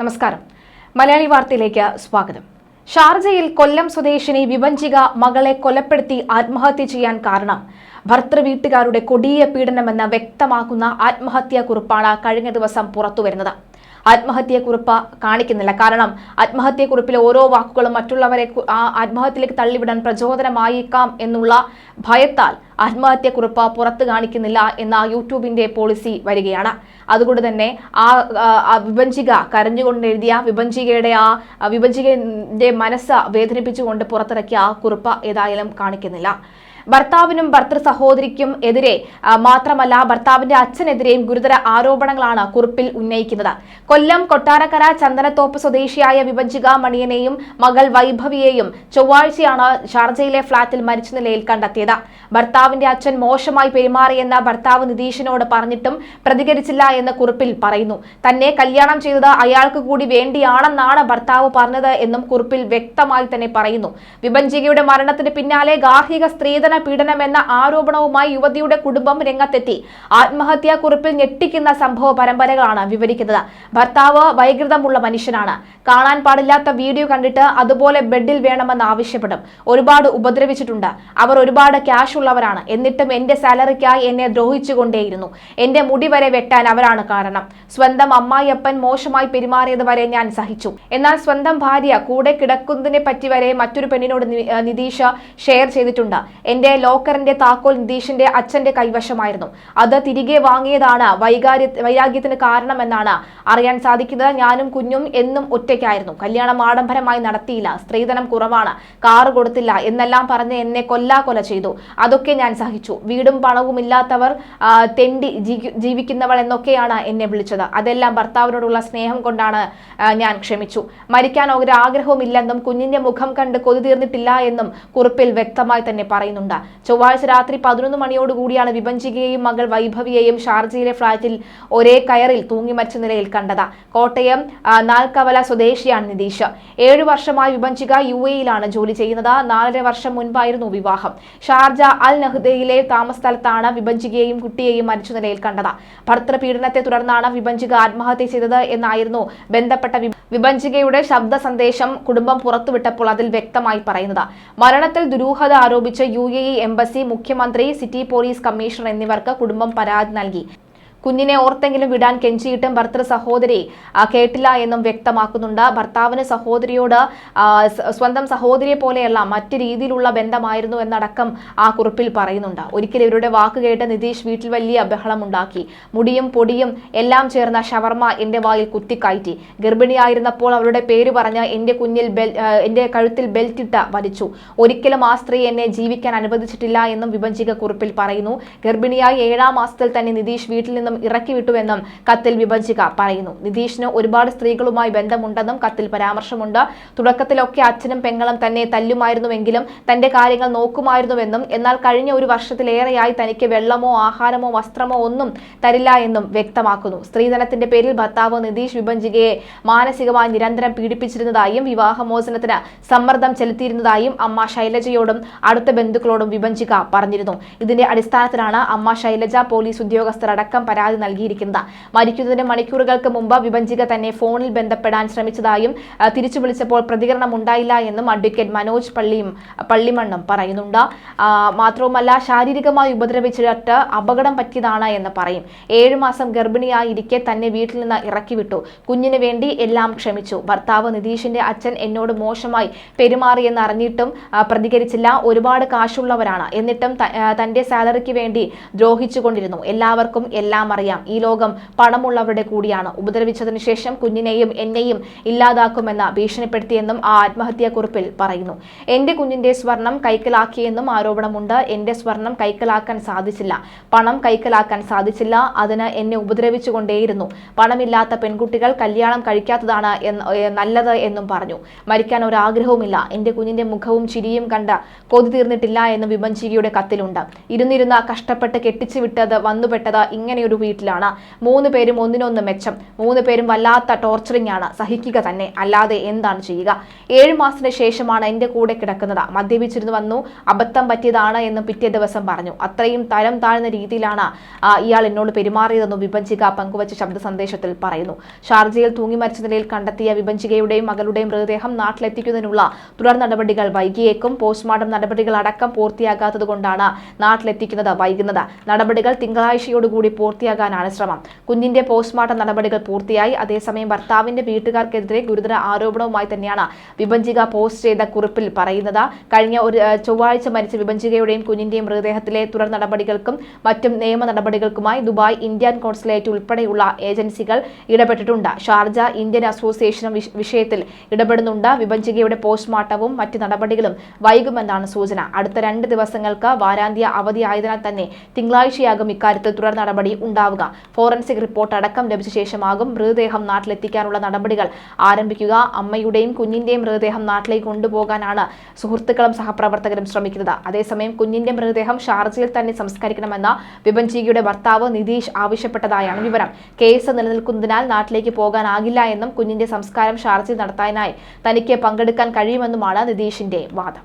നമസ്കാരം. മലയാളി വാർത്തയിലേക്ക് സ്വാഗതം. ഷാർജയിൽ കൊല്ലം സ്വദേശിനി വിവഞ്ചിക മകളെ കൊലപ്പെടുത്തി ആത്മഹത്യ ചെയ്യാൻ കാരണം. ഭർത്തൃ വീട്ടുകാരുടെ കൊടിയ പീഡനമെന്ന് വ്യക്തമാക്കുന്ന ആത്മഹത്യാ കുറിപ്പാണ് കഴിഞ്ഞ ദിവസം പുറത്തുവരുന്നത്. ആത്മഹത്യക്കുറിപ്പ് കാണിക്കുന്നില്ല. കാരണം ആത്മഹത്യക്കുറിപ്പിലെ ഓരോ വാക്കുകളും മറ്റുള്ളവരെ ആ ആത്മഹത്യയിലേക്ക് തള്ളിവിടാൻ പ്രചോദനമായേക്കാം എന്നുള്ള ഭയത്താൽ ആത്മഹത്യക്കുറിപ്പ് പുറത്ത് കാണിക്കുന്നില്ല എന്ന യൂട്യൂബിന്റെ പോളിസി വരികയാണ്. അതുകൊണ്ട് തന്നെ ആ വിഭജിക കരഞ്ഞുകൊണ്ട് എഴുതിയ വിഭജികയുടെ ആ വിഭജികന്റെ മനസ്സ് വേദനിപ്പിച്ചുകൊണ്ട് പുറത്തിറക്കിയ ആ കുറിപ്പ് ഏതായാലും കാണിക്കുന്നില്ല. ഭർത്താവിനും ഭർത്തൃ സഹോദരിക്കും എതിരെ മാത്രമല്ല ഭർത്താവിന്റെ അച്ഛനെതിരെയും ഗുരുതര ആരോപണങ്ങളാണ് കുറിപ്പിൽ ഉന്നയിക്കുന്നത്. കൊല്ലം കൊട്ടാരക്കര ചന്ദനത്തോപ്പ് സ്വദേശിയായ വിഭജിക മണിയനെയും മകൾ വൈഭവിയെയും ചൊവ്വാഴ്ചയാണ് ഷാർജയിലെ ഫ്ളാറ്റിൽ മരിച്ച നിലയിൽ കണ്ടെത്തിയത്. ഭർത്താവിന്റെ അച്ഛൻ മോശമായി പെരുമാറിയെന്ന ഭർത്താവ് നിതീഷിനോട് പറഞ്ഞിട്ടും പ്രതികരിച്ചില്ല എന്ന് കുറിപ്പിൽ പറയുന്നു. തന്നെ കല്യാണം ചെയ്തത് അയാൾക്ക് കൂടി വേണ്ടിയാണെന്നാണ് ഭർത്താവ് പറഞ്ഞത് എന്നും കുറിപ്പിൽ വ്യക്തമായി തന്നെ പറയുന്നു. വിഭജികയുടെ മരണത്തിന് പിന്നാലെ ഗാർഹിക സ്ത്രീധന പീഡനം എന്ന ആരോപണവുമായി യുവതിയുടെ കുടുംബം രംഗത്തെത്തി. ആത്മഹത്യാ കുറിപ്പിൽ ഞെട്ടിക്കുന്ന സംഭവ പരമ്പരകളാണ് വിവരിക്കുന്നത്. ഭർത്താവ് വൈകൃതമുള്ള മനുഷ്യനാണ്. കാണാൻ പാടില്ലാത്ത വീഡിയോ കണ്ടിട്ട് അതുപോലെ ബെഡിൽ വേണമെന്ന് ആവശ്യപ്പെടും. ഒരുപാട് ഉപദ്രവിച്ചിട്ടുണ്ട്. അവർ ഒരുപാട് ക്യാഷ് ഉള്ളവരാണ്. എന്നിട്ടും എന്റെ സാലറിക്കായി എന്നെ ദ്രോഹിച്ചുകൊണ്ടേയിരുന്നു. എന്റെ മുടി വരെ വെട്ടാൻ അവരാണ് കാരണം. സ്വന്തം അമ്മായിയപ്പൻ മോശമായി പെരുമാറിയത് വരെ ഞാൻ സഹിച്ചു. എന്നാൽ സ്വന്തം ഭാര്യ കൂടെ കിടക്കുന്നതിനെ പറ്റി വരെ മറ്റൊരു പെണ്ണിനോട് നിതീഷ് ഷെയർ ചെയ്തിട്ടുണ്ട്. എന്റെ ലോക്കറിന്റെ താക്കോൽ നിതീഷിന്റെ അച്ഛന്റെ കൈവശമായിരുന്നു. അത് തിരികെ വാങ്ങിയതാണ് വൈകാര്യ വൈരാഗ്യത്തിന് കാരണമെന്നാണ് അറിയാൻ സാധിക്കുന്നത്. ഞാനും കുഞ്ഞും എന്നും ഒറ്റയ്ക്കായിരുന്നു. കല്യാണം ആഡംബരമായി നടത്തിയില്ല. സ്ത്രീധനം കുറവാണ്. കാറ് കൊടുത്തില്ല. എന്നെല്ലാം പറഞ്ഞ് എന്നെ കൊല്ലാകൊല ചെയ്തു. അതൊക്കെ ഞാൻ സഹിച്ചു. വീടും പണവും ഇല്ലാത്തവർ തെണ്ടി ജീവിക്കുന്നവൾ എന്നൊക്കെയാണ് എന്നെ വിളിച്ചത്. അതെല്ലാം ഭർത്താവിനോടുള്ള സ്നേഹം കൊണ്ടാണ് ഞാൻ ക്ഷമിച്ചു. മരിക്കാൻ ഒരു ആഗ്രഹവുമില്ലെന്നും കുഞ്ഞിന്റെ മുഖം കണ്ട് കൊതി തീർന്നിട്ടില്ല എന്നും കുറിപ്പിൽ വ്യക്തമായി തന്നെ പറയുന്നുണ്ട്. ചൊവ്വാഴ്ച രാത്രി പതിനൊന്ന് മണിയോടുകൂടിയാണ് വിഭജികയെയും മകൾ വൈഭവിയെയും ഷാർജയിലെ ഫ്ളാറ്റിൽ ഒരേ കയറിൽ തൂങ്ങി മരിച്ച നിലയിൽ കണ്ടത്. കോട്ടയം നാൽക്കവല സ്വദേശിയാണ് നിതീഷ്. ഏഴു വർഷമായി വിഭജിക യു എയിലാണ് ജോലി ചെയ്യുന്നത്. നാലര വർഷം മുൻപായിരുന്നു വിവാഹം. ഷാർജ അൽ നഹ്ദയിലെ താമസസ്ഥലത്താണ് വിഭജികയെയും കുട്ടിയെയും മരിച്ച നിലയിൽ കണ്ടത്. ഭർത്തൃപീഡനത്തെ തുടർന്നാണ് വിഭജിക ആത്മഹത്യ ചെയ്തത് എന്നായിരുന്നു ബന്ധപ്പെട്ട വിഭഞ്ചികയുടെ ശബ്ദ സന്ദേശം കുടുംബം പുറത്തുവിട്ടപ്പോൾ അതിൽ വ്യക്തമായി പറയുന്നത്. മരണത്തിൽ ദുരൂഹത ആരോപിച്ച് യു എ എംബസി മുഖ്യമന്ത്രി സിറ്റി പോലീസ് കമ്മീഷണർ എന്നിവർക്ക് കുടുംബം പരാതി നൽകി. കുഞ്ഞിനെ ഓർത്തെങ്കിലും വിടാൻ കെഞ്ചിയിട്ടും ഭർത്തൃ സഹോദരി കേട്ടില്ല എന്നും വ്യക്തമാക്കുന്നുണ്ട്. ഭർത്താവിന് സഹോദരിയോട് സ്വന്തം സഹോദരിയെ പോലെയല്ല മറ്റു രീതിയിലുള്ള ബന്ധമായിരുന്നു എന്നടക്കം ആ കുറിപ്പിൽ പറയുന്നുണ്ട്. ഒരിക്കൽ ഇവരുടെ വാക്ക് കേട്ട് നിതീഷ് വീട്ടിൽ വലിയ ബഹളമുണ്ടാക്കി മുടിയും പൊടിയും എല്ലാം ചേർന്ന ഷവർമ എന്റെ വായിൽ കുത്തിക്കയറ്റി. ഗർഭിണിയായിരുന്നപ്പോൾ അവരുടെ പേര് പറഞ്ഞ് എന്റെ കുഞ്ഞിൽ എന്റെ കഴുത്തിൽ ബെൽറ്റ് ഇട്ട് വലിച്ചു. ഒരിക്കലും ആ സ്ത്രീ എന്നെ ജീവിക്കാൻ അനുവദിച്ചിട്ടില്ല എന്നും വിഭജിക കുറിപ്പിൽ പറയുന്നു. ഗർഭിണിയായി ഏഴാം മാസത്തിൽ തന്നെ നിതീഷ് വീട്ടിൽ ഇറക്കി വിട്ടുവെന്നും കത്തിൽ വിഭജിക പറയുന്നു. നിതീഷിന് ഒരുപാട് സ്ത്രീകളുമായി ബന്ധമുണ്ടെന്നും കത്തിൽ പരാമർശമുണ്ട്. തുടക്കത്തിലൊക്കെ അച്ഛനും പെങ്ങളും തന്നെ തല്ലുമായിരുന്നുവെങ്കിലും തന്റെ കാര്യങ്ങൾ നോക്കുമായിരുന്നുവെന്നും എന്നാൽ കഴിഞ്ഞ ഒരു വർഷത്തിലേറെയായി തനിക്ക് വെള്ളമോ ആഹാരമോ വസ്ത്രമോ ഒന്നും തരില്ല എന്നും വ്യക്തമാക്കുന്നു. സ്ത്രീധനത്തിന്റെ പേരിൽ ഭർത്താവ് നിതീഷ് വിഭജികയെ മാനസികമായി നിരന്തരം പീഡിപ്പിച്ചിരുന്നതായും വിവാഹമോചനത്തിന് സമ്മർദ്ദം ചെലുത്തിയിരുന്നതായും അമ്മ ശൈലജയോടും അടുത്ത ബന്ധുക്കളോടും വിഭജിക പറഞ്ഞിരുന്നു. ഇതിന്റെ അടിസ്ഥാനത്തിലാണ് അമ്മ ശൈലജ പോലീസ് ഉദ്യോഗസ്ഥർ അടക്കം പരാതി നൽകിയിരിക്കുന്നത്. മരിക്കുന്നതിന് മണിക്കൂറുകൾക്ക് മുമ്പ് വിഭജിക തന്നെ ഫോണിൽ ബന്ധപ്പെടാൻ ശ്രമിച്ചതായും തിരിച്ചു വിളിച്ചപ്പോൾ പ്രതികരണം ഉണ്ടായില്ല എന്നും അഡ്വക്കേറ്റ് മനോജ് പള്ളിയും പള്ളിമണ്ണും പറയുന്നുണ്ട്. മാത്രവുമല്ല ശാരീരികമായി ഉപദ്രവിച്ചിട്ട് അപകടം പറ്റിയതാണ് എന്ന് പറയും. ഏഴു മാസം ഗർഭിണിയായിരിക്കെ തന്നെ വീട്ടിൽ നിന്ന് ഇറക്കി വിട്ടു കുഞ്ഞിന് വേണ്ടി എല്ലാം ക്ഷമിച്ചു. ഭർത്താവ് നിതീഷിന്റെ അച്ഛൻ എന്നോട് മോശമായി പെരുമാറിയെന്ന് അറിഞ്ഞിട്ടും പ്രതികരിച്ചില്ല. ഒരുപാട് കാശുള്ളവരാണ്. എന്നിട്ടും തന്റെ സാലറിക്ക് വേണ്ടി ദ്രോഹിച്ചുകൊണ്ടിരുന്നു. എല്ലാവർക്കും എല്ലാം അറിയാം. ഈ ലോകം പണമുള്ളവരുടെ കൂടിയാണ്. ഉപദ്രവിച്ചതിനു ശേഷം കുഞ്ഞിനെയും എന്നെയും ഇല്ലാതാക്കുമെന്ന് ഭീഷണിപ്പെടുത്തിയെന്നും ആ ആത്മഹത്യാക്കുറിപ്പിൽ പറയുന്നു. എന്റെ കുഞ്ഞിന്റെ സ്വർണം കൈക്കലാക്കിയെന്നും ആരോപണമുണ്ട്. എന്റെ സ്വർണം കൈക്കലാക്കാൻ സാധിച്ചില്ല. പണം കൈക്കലാക്കാൻ സാധിച്ചില്ല. അതിന് എന്നെ ഉപദ്രവിച്ചുകൊണ്ടേയിരുന്നു. പണമില്ലാത്ത പെൺകുട്ടികൾ കല്യാണം കഴിക്കാത്തതാണ് നല്ലത് എന്നും പറഞ്ഞു. മരിക്കാൻ ഒരാഗ്രഹവുമില്ല. എന്റെ കുഞ്ഞിന്റെ മുഖവും ചിരിയും കണ്ട് കൊതി തീർന്നിട്ടില്ല എന്ന് വിഭജികയുടെ കത്തിലുണ്ട്. ഇരുന്നിരുന്ന കഷ്ടപ്പെട്ട് കെട്ടിച്ചു വിട്ടത് വന്നുപെട്ടത് ഇങ്ങനെയൊരു ഒരു വീട്ടിലാണ്. മൂന്ന് പേരും ഒന്നിനൊന്ന് മെച്ചം. മൂന്ന് പേരും വല്ലാത്ത ടോർച്ചറിംഗ് ആണ്. സഹിക്കുക തന്നെ. അല്ലാതെ എന്താണ് ചെയ്യുക? ഏഴ് മാസത്തിന് ശേഷമാണ് എന്റെ കൂടെ കിടക്കുന്നത്. മദ്യപിച്ചിരുന്നു വന്നു. അബദ്ധം പറ്റിയതാണ് എന്ന് പിറ്റേ ദിവസം പറഞ്ഞു. അത്രയും തരം താഴ്ന്ന രീതിയിലാണ് ഇയാൾ എന്നോട് പെരുമാറിയതെന്നും വിഭജിക പങ്കുവച്ച ശബ്ദ സന്ദേശത്തിൽ പറയുന്നു. ഷാർജയിൽ തൂങ്ങി മരിച്ച നിലയിൽ കണ്ടെത്തിയ വിഭജികയുടെയും മകളുടെയും മൃതദേഹം നാട്ടിലെത്തിക്കുന്നതിനുള്ള തുടർ നടപടികൾ വൈകിയേക്കും. പോസ്റ്റ്മോർട്ടം നടപടികൾ അടക്കം പൂർത്തിയാകാത്തതുകൊണ്ടാണ് നാട്ടിലെത്തിക്കുന്നത് വൈകുന്നത്. നടപടികൾ തിങ്കളാഴ്ചയോടുകൂടി പൂർത്തിയാകാനാണ് ശ്രമം. കുഞ്ഞിന്റെ പോസ്റ്റ്മോർട്ടം നടപടികൾ പൂർത്തിയായി. അതേസമയം ഭർത്താവിന്റെ വീട്ടുകാർക്കെതിരെ ഗുരുതര ആരോപണവുമായി തന്നെയാണ് വിഭജിക പോസ്റ്റ് ചെയ്ത കുറിപ്പിൽ പറയുന്നത്. കഴിഞ്ഞ ഒരു ചൊവ്വാഴ്ച മരിച്ച വിഭജികയുടെയും കുഞ്ഞിന്റെയും മൃതദേഹത്തിലെ തുടർ നടപടികൾക്കും മറ്റും നിയമ നടപടികൾക്കുമായി ദുബായ് ഇന്ത്യൻ കോൺസുലേറ്റ് ഉൾപ്പെടെയുള്ള ഏജൻസികൾ ഇടപെട്ടിട്ടുണ്ട്. ഷാർജ ഇന്ത്യൻ അസോസിയേഷനും വിഷയത്തിൽ ഇടപെടുന്നുണ്ട്. വിഭജികയുടെ പോസ്റ്റ്മോർട്ടവും മറ്റ് നടപടികളും വൈകുമെന്നാണ് സൂചന. അടുത്ത രണ്ട് ദിവസങ്ങൾക്ക് വാരാന്ത്യ അവധിയായതിനാൽ തന്നെ തിങ്കളാഴ്ചയാകും ഇക്കാര്യത്തിൽ തുടർ നടപടി ഉണ്ടാവുക. ഫോറൻസിക് റിപ്പോർട്ട് അടക്കം ലഭിച്ച ശേഷമാകും മൃതദേഹം നാട്ടിലെത്തിക്കാനുള്ള നടപടികൾ ആരംഭിക്കുക. അമ്മയുടെയും കുഞ്ഞിന്റെയും മൃതദേഹം നാട്ടിലേക്ക് കൊണ്ടുപോകാനാണ് സുഹൃത്തുക്കളും സഹപ്രവർത്തകരും ശ്രമിക്കുന്നത്. അതേസമയം കുഞ്ഞിന്റെ മൃതദേഹം ഷാർജയിൽ തന്നെ സംസ്കരിക്കണമെന്ന വിപഞ്ചികയുടെ ഭർത്താവ് നിതീഷ് ആവശ്യപ്പെട്ടതായാണ് വിവരം. കേസ് നിലനിൽക്കുന്നതിനാൽ നാട്ടിലേക്ക് പോകാനാകില്ല എന്നും കുഞ്ഞിന്റെ സംസ്കാരം ഷാർജയിൽ നടത്താനായി തനിക്ക് പങ്കെടുക്കാൻ കഴിയുമെന്നുമാണ് നിതീഷിന്റെ വാദം.